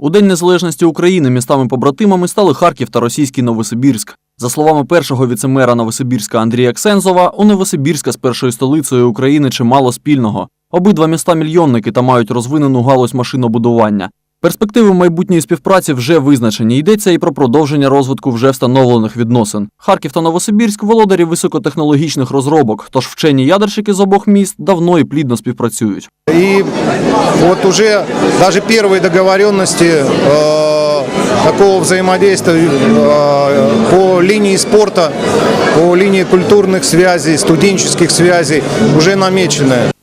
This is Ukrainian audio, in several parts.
У День Незалежності України містами-побратимами стали Харків та російський Новосибірськ. За словами першого віцемера Новосибірська Андрія Ксензова, у Новосибірська з першою столицею України чимало спільного. Обидва міста мільйонники та мають розвинену галузь машинобудування. Перспективи майбутньої співпраці вже визначені. Йдеться і про продовження розвитку вже встановлених відносин. Харків та Новосибірськ володарі високотехнологічних розробок, тож вчені ядерщики з обох міст давно і плідно співпрацюють. И вот уже даже первые договоренности э, такого взаимодействия э, по линии спорта, по линии культурных связей, студенческих связей уже намечены.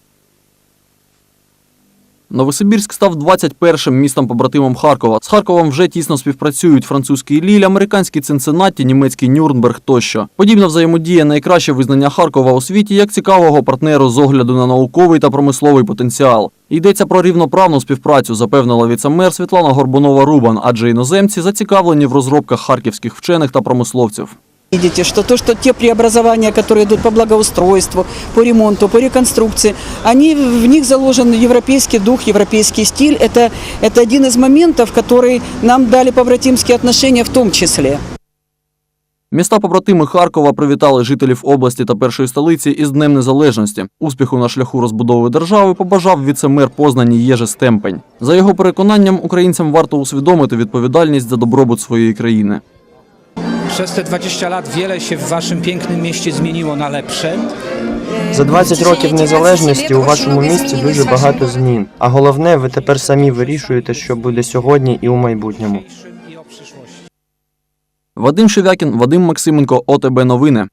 Новосибірськ став 21-м містом побратимом Харкова. З Харковом вже тісно співпрацюють французький Ліль, американський Цинциннаті, німецький Нюрнберг тощо. Подібна взаємодія найкраще визнання Харкова у світі як цікавого партнеру з огляду на науковий та промисловий потенціал. Йдеться про рівноправну співпрацю, запевнила віцемер Світлана Горбунова-Рубан, адже іноземці зацікавлені в розробках харківських вчених та промисловців. Видите, что то, что те преобразования, которые идут по благоустройству, по ремонту, по реконструкции, они, в них заложен европейский дух, европейский стиль. Это, это один из моментов, который нам дали побратимские отношения в том числе. Міста побратими Харкова привітали жителів області та першої столиці із Днем Незалежності. Успіху на шляху розбудови держави побажав віцемер Познані Єжи Стемпень. За його переконанням, українцям варто усвідомити відповідальність за добробут своєї країни. Przez te 20 lat wiele się w waszym pięknym mieście zmieniło na lepsze. За 20 років незалежності у вашому місті дуже багато змін. А головне, ви тепер самі вирішуєте, що буде сьогодні і у майбутньому. Вадим Шевякін, Вадим Максименко, ОТБ Новини.